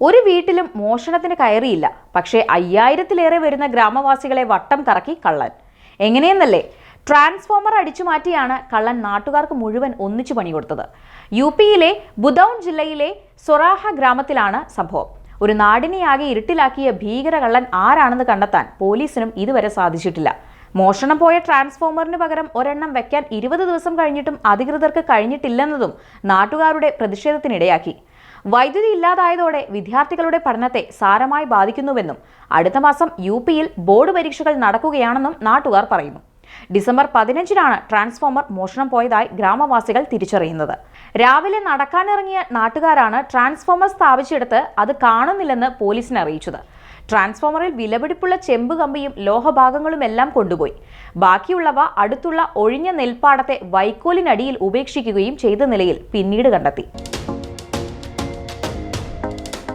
ഒരു വീട്ടിലും മോഷണത്തിന് കയറിയില്ല. പക്ഷേ അയ്യായിരത്തിലേറെ വരുന്ന ഗ്രാമവാസികളെ വട്ടം കറക്കി കള്ളൻ. എങ്ങനെയെന്നല്ലേ? ട്രാൻസ്ഫോമർ അടിച്ചു മാറ്റിയാണ് കള്ളൻ നാട്ടുകാർക്ക് മുഴുവൻ ഒന്നിച്ചു പണി കൊടുത്തത് യു പിയിലെ ബുദൌൺ ജില്ലയിലെ സൊറാഹ ഗ്രാമത്തിലാണ് സംഭവം. ഒരു നാടിനെയാകെ ഇരുട്ടിലാക്കിയ ഭീകര കള്ളൻ ആരാണെന്ന് കണ്ടെത്താൻ പോലീസിനും ഇതുവരെ സാധിച്ചിട്ടില്ല. മോഷണം പോയ ട്രാൻസ്ഫോമറിന് പകരം ഒരെണ്ണം വെക്കാൻ ഇരുപത് ദിവസം കഴിഞ്ഞിട്ടും അധികൃതർക്ക് കഴിഞ്ഞിട്ടില്ലെന്നതും നാട്ടുകാരുടെ പ്രതിഷേധത്തിനിടയാക്കി. വൈദ്യുതി ഇല്ലാതായതോടെ വിദ്യാർത്ഥികളുടെ പഠനത്തെ സാരമായി ബാധിക്കുന്നുവെന്നും അടുത്ത മാസം യു പിയിൽ ബോർഡ് പരീക്ഷകൾ നടക്കുകയാണെന്നും നാട്ടുകാർ പറയുന്നു. ഡിസംബർ പതിനഞ്ചിനാണ് ട്രാൻസ്ഫോമർ മോഷണം പോയതായി ഗ്രാമവാസികൾ തിരിച്ചറിയുന്നത്. രാവിലെ നടക്കാനിറങ്ങിയ നാട്ടുകാരാണ് ട്രാൻസ്ഫോമർ സ്ഥാപിച്ചെടുത്ത് അത് കാണുന്നില്ലെന്ന് പോലീസിനെ അറിയിച്ചത്. ട്രാൻസ്ഫോമറിൽ വിലപിടിപ്പുള്ള ചെമ്പ് കമ്പിയും ലോഹഭാഗങ്ങളുമെല്ലാം കൊണ്ടുപോയി. ബാക്കിയുള്ളവ അടുത്തുള്ള ഒഴിഞ്ഞ നെൽപ്പാടത്തെ വൈക്കോലിനടിയിൽ ഉപേക്ഷിക്കുകയും ചെയ്ത നിലയിൽ പിന്നീട് കണ്ടെത്തി.